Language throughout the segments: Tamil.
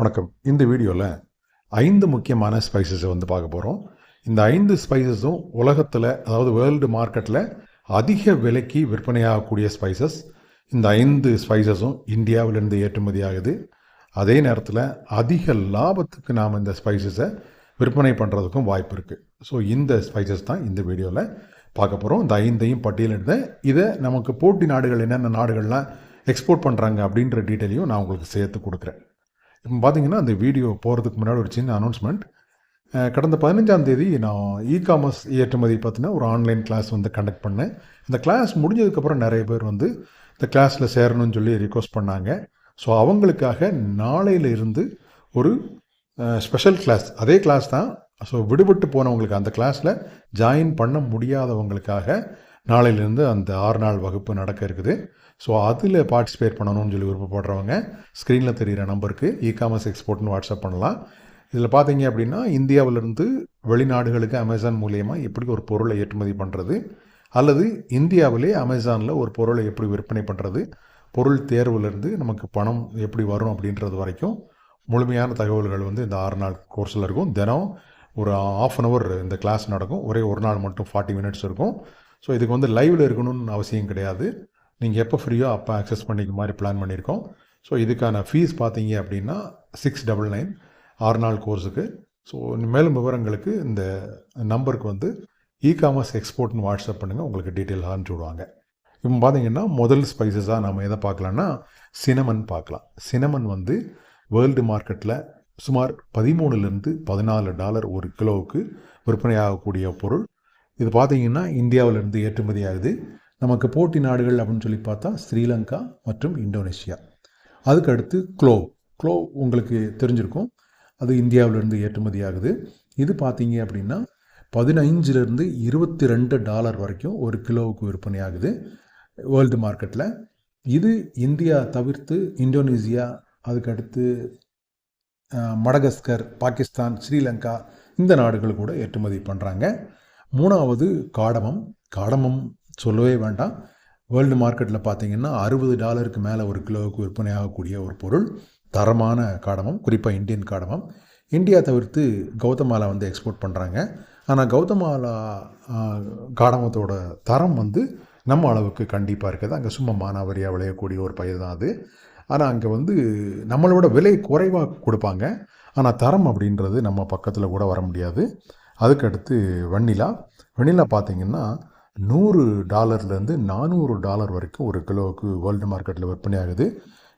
வணக்கம். இந்த வீடியோவில் ஐந்து முக்கியமான ஸ்பைசஸை வந்து பார்க்க போகிறோம் இந்த ஐந்து ஸ்பைசஸும் உலகத்தில் அதாவது வேர்ல்டு மார்க்கெட்டில் அதிக விலைக்கு விற்பனையாகக்கூடிய ஸ்பைசஸ் இந்த ஐந்து ஸ்பைசஸும் இந்தியாவிலிருந்து ஏற்றுமதி ஆகுது. அதே நேரத்தில் அதிக லாபத்துக்கு நாம் இந்த ஸ்பைசஸை விற்பனை பண்ணுறதுக்கும் வாய்ப்பு இருக்குது ஸோ இந்த ஸ்பைசஸ் தான் இந்த வீடியோவில் பார்க்க போகிறோம் இந்த ஐந்தையும் பட்டியலிட்டேன் இதை நமக்கு போட்டி நாடுகள் என்னென்ன நாடுகள்லாம் எக்ஸ்போர்ட் பண்ணுறாங்க அப்படின்ற டீட்டெயிலையும் நான் உங்களுக்கு சேர்த்து கொடுக்குறேன். இப்போ பார்த்தீங்கன்னா அந்த வீடியோ போகிறதுக்கு முன்னாடி ஒரு சின்ன அனௌன்ஸ்மெண்ட் கடந்த பதினஞ்சாம் தேதி நான் இ காமர்ஸ் ஏற்றுமதி பார்த்தீங்கன்னா ஒரு ஆன்லைன் கிளாஸ் வந்து கண்டக்ட் பண்ணேன். இந்த கிளாஸ் முடிஞ்சதுக்கப்புறம் நிறைய பேர் வந்து இந்த கிளாஸில் சேரணும்னு சொல்லி ரிக்வஸ்ட் பண்ணாங்க. ஸோ அவங்களுக்காக நாளையில இருந்து ஒரு ஸ்பெஷல் கிளாஸ் அதே கிளாஸ் தான். ஸோ விடுபட்டு போனவங்களுக்கு அந்த கிளாஸில் ஜாயின் பண்ண முடியாதவங்களுக்காக நாளையிலேருந்து அந்த ஆறு நாள் வகுப்பு நடக்க இருக்குது. ஸோ அதில் பார்ட்டிசிபேட் பண்ணணும்னு சொல்லி விருப்பப்படுறவங்க ஸ்க்ரீனில் தெரிகிற நம்பருக்கு இ காமர்ஸ் எக்ஸ்போர்ட்னு வாட்ஸ்அப் பண்ணலாம். இதில் பார்த்தீங்க அப்படின்னா இந்தியாவிலிருந்து வெளிநாடுகளுக்கு அமேசான் மூலயமா எப்படி ஒரு பொருளை ஏற்றுமதி பண்ணுறது அல்லது இந்தியாவிலே அமேசானில் ஒரு பொருளை எப்படி விற்பனை பண்ணுறது பொருள் தேர்வுலேருந்து நமக்கு பணம் எப்படி வரும் அப்படின்றது வரைக்கும் முழுமையான தகவல்கள் வந்து இந்த ஆறு நாள் கோர்ஸில் இருக்கும். தினம் ஒரு ஆஃப் அன் ஹவர் இந்த கிளாஸ் நடக்கும். ஒரே ஒரு நாள் மட்டும் ஃபார்ட்டி மினிட்ஸ் இருக்கும். ஸோ இதுக்கு வந்து லைவில் இருக்கணும்னு அவசியம் கிடையாது. நீங்கள் எப்போ ஃப்ரீயோ அப்போ அக்சஸ் பண்ணிக்க மாதிரி பிளான் பண்ணியிருக்கோம் ஸோ இதுக்கான ஃபீஸ் பார்த்தீங்க அப்படின்னா சிக்ஸ் டபுள் நைன் ஆறு நாள் கோர்ஸுக்கு ஸோ மேலும் விவரங்களுக்கு இந்த நம்பருக்கு வந்து இ காமர்ஸ் எக்ஸ்போர்ட்னு வாட்ஸ்அப் பண்ணுங்கள் உங்களுக்கு டீட்டெயில் அனுப்பிச்சி விடுவாங்க. இப்போ பார்த்தீங்கன்னா முதல் ஸ்பைசஸாக நம்ம எதை பார்க்கலான்னா சினமன் பார்க்கலாம். சினமன் வந்து வேர்ல்டு மார்க்கெட்டில் சுமார் பதிமூணுலேருந்து பதினாலு டாலர் ஒரு கிலோவுக்கு விற்பனையாகக்கூடிய பொருள். இது பார்த்தீங்கன்னா இந்தியாவிலிருந்து ஏற்றுமதி ஆகுது. நமக்கு போட்டி நாடுகள் அப்படின்னு சொல்லி பார்த்தா ஸ்ரீலங்கா மற்றும் இந்தோனேஷியா. அதுக்கு அடுத்து க்ளோவ் க்ளோவ் உங்களுக்கு தெரிஞ்சிருக்கும். அது இந்தியாவிலிருந்து ஏற்றுமதி ஆகுது. இது பார்த்தீங்க அப்படின்னா பதினைஞ்சிலிருந்து இருபத்தி ரெண்டு டாலர் வரைக்கும் ஒரு கிலோவுக்கு விற்பனை ஆகுது வேர்ல்டு மார்க்கெட்டில் இது இந்தியா தவிர்த்து இந்தோனேசியா அதுக்கடுத்து மடகஸ்கர் பாகிஸ்தான் ஸ்ரீலங்கா இந்த நாடுகள் கூட ஏற்றுமதி பண்ணுறாங்க மூணாவது காடமம். காடமம் சொல்லவே வேண்டாம். வேர்ல்டு மார்க்கெட்டில் பார்த்தீங்கன்னா அறுபது டாலருக்கு மேலே ஒரு கிலோவுக்கு விற்பனையாகக்கூடிய ஒரு பொருள். தரமான காடமம் குறிப்பாக இந்தியன் காடமம். இந்தியா தவிர்த்து கௌதமாலா வந்து எக்ஸ்போர்ட் பண்ணுறாங்க ஆனால் கௌதமாலா காடமத்தோட தரம் வந்து நம்ம அளவுக்கு கண்டிப்பாக இருக்குது. அங்கே சும்மா மானாவரியாக விளையக்கூடிய ஒரு பயிர் தான் அது. ஆனால் அங்கே வந்து நம்மளோட விலை குறைவாக கொடுப்பாங்க. ஆனால் தரம் அப்படின்றது நம்ம பக்கத்தில் கூட வர முடியாது. அதுக்கடுத்து வெண்ணிலா. வெண்ணிலா பார்த்திங்கன்னா நூறு டாலர்லேருந்து நானூறு டாலர் வரைக்கும் ஒரு கிலோவுக்கு வேர்ல்டு மார்க்கெட்டில் விற்பனை ஆகுது.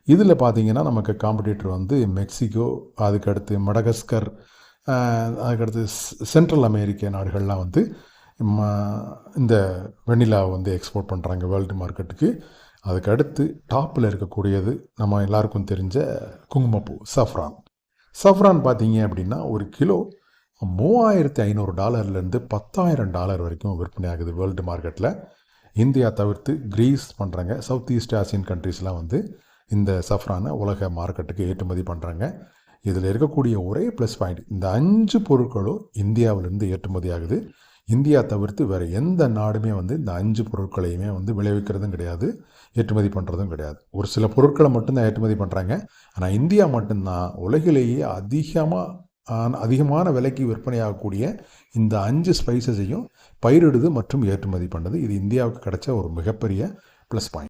இதில் பார்த்தீங்கன்னா நமக்கு காம்படிட்டர் வந்து மெக்சிகோ அதுக்கடுத்து மடகஸ்கர் அதுக்கடுத்து சென்ட்ரல் அமெரிக்க நாடுகள்லாம் வந்து இந்த வெண்ணிலா வந்து எக்ஸ்போர்ட் பண்ணுறாங்க வேர்ல்டு மார்க்கெட்டுக்கு அதுக்கு அடுத்து டாப்பில் இருக்கக்கூடியது நம்ம எல்லாருக்கும் தெரிஞ்ச குங்குமப்பூ சஃப்ரான் சஃப்ரான் பார்த்தீங்க அப்படின்னா ஒரு கிலோ மூவாயிரத்தி ஐநூறு டாலர்லேருந்து பத்தாயிரம் டாலர் வரைக்கும் விற்பனை ஆகுது வேர்ல்டு மார்க்கெட்டில் இந்தியா தவிர்த்து கிரீஸ் பண்ணுறாங்க சவுத் ஈஸ்ட் ஆசியன் கண்ட்ரீஸ்லாம் வந்து இந்த சஃப்ரானை உலக மார்க்கெட்டுக்கு ஏற்றுமதி பண்ணுறாங்க இதில் இருக்கக்கூடிய ஒரே ப்ளஸ் பாயிண்ட் இந்த அஞ்சு பொருட்களும் இந்தியாவிலேருந்து ஏற்றுமதி ஆகுது. இந்தியா தவிர்த்து வேறு எந்த நாடுமே வந்து இந்த அஞ்சு பொருட்களையுமே வந்து விளைவிக்கிறதும் கிடையாது ஏற்றுமதி பண்ணுறதும் கிடையாது. ஒரு சில பொருட்களை மட்டும்தான் ஏற்றுமதி பண்ணுறாங்க ஆனால் இந்தியா மட்டும்தான் உலகிலேயே அதிகமாக அதிகமான விலைக்கு விற்பனையாகக்கூடிய இந்த அஞ்சு ஸ்பைசஸையும் பயிரிடுது மற்றும் ஏற்றுமதி பண்ணுது. இது இந்தியாவுக்கு கிடைச்ச ஒரு மிகப்பெரிய ப்ளஸ் பாயிண்ட்